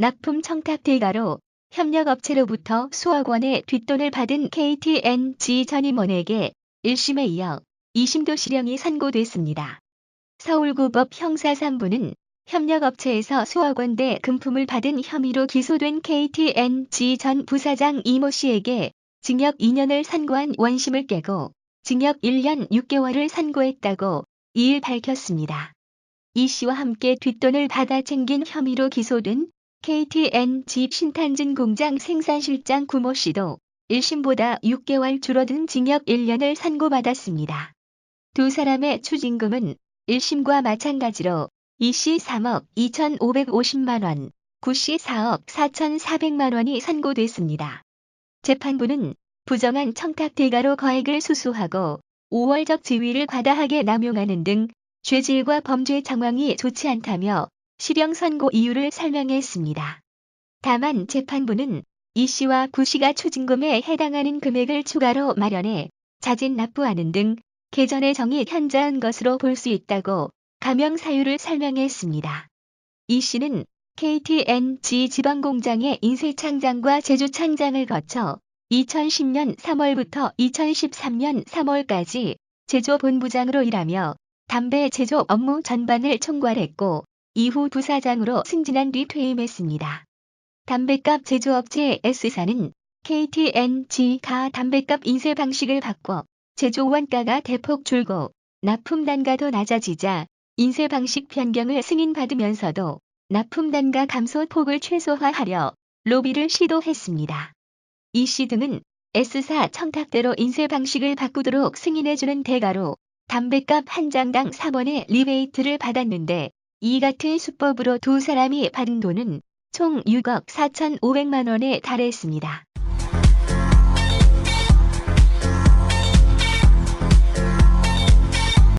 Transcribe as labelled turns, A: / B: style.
A: 납품 청탁 대가로 협력업체로부터 수억 원의 뒷돈을 받은 KTNG 전 임원에게 1심에 이어 2심도 실형이 선고됐습니다. 서울구법 형사 3부는 협력업체에서 수억 원대 금품을 받은 혐의로 기소된 KTNG 전 부사장 이모 씨에게 징역 2년을 선고한 원심을 깨고 징역 1년 6개월을 선고했다고 2일 밝혔습니다. 이 씨와 함께 뒷돈을 받아 챙긴 혐의로 기소된 KTNG 신탄진 공장 생산실장 구모 씨도 1심보다 6개월 줄어든 징역 1년을 선고받았습니다. 두 사람의 추징금은 1심과 마찬가지로 이씨 3억 2,550만 원, 구씨 4억 4,400만 원이 선고됐습니다. 재판부는 부정한 청탁 대가로 거액을 수수하고 5월적 지위를 과다하게 남용하는 등 죄질과 범죄 정황이 좋지 않다며 실형 선고 이유를 설명했습니다. 다만 재판부는 이 씨와 구 씨가 추징금에 해당하는 금액을 추가로 마련해 자진 납부하는 등 개전의 정이 현저한 것으로 볼 수 있다고 감형 사유를 설명했습니다. 이 씨는 KTNG 지방공장의 인쇄 창장과 제조 창장을 거쳐 2010년 3월부터 2013년 3월까지 제조본부장으로 일하며 담배 제조 업무 전반을 총괄했고 이후 부사장으로 승진한 뒤 퇴임했습니다. 담배값 제조업체 S사는 KTNG가 담배값 인쇄 방식을 바꿔 제조 원가가 대폭 줄고 납품 단가도 낮아지자 인쇄 방식 변경을 승인받으면서도 납품 단가 감소 폭을 최소화하려 로비를 시도했습니다. 이 씨 등은 S사 청탁대로 인쇄 방식을 바꾸도록 승인해주는 대가로 담배값 한 장당 3원의 리베이트를 받았는데 이 같은 수법으로 두 사람이 받은 돈은 총 6억 4,500만 원에 달했습니다.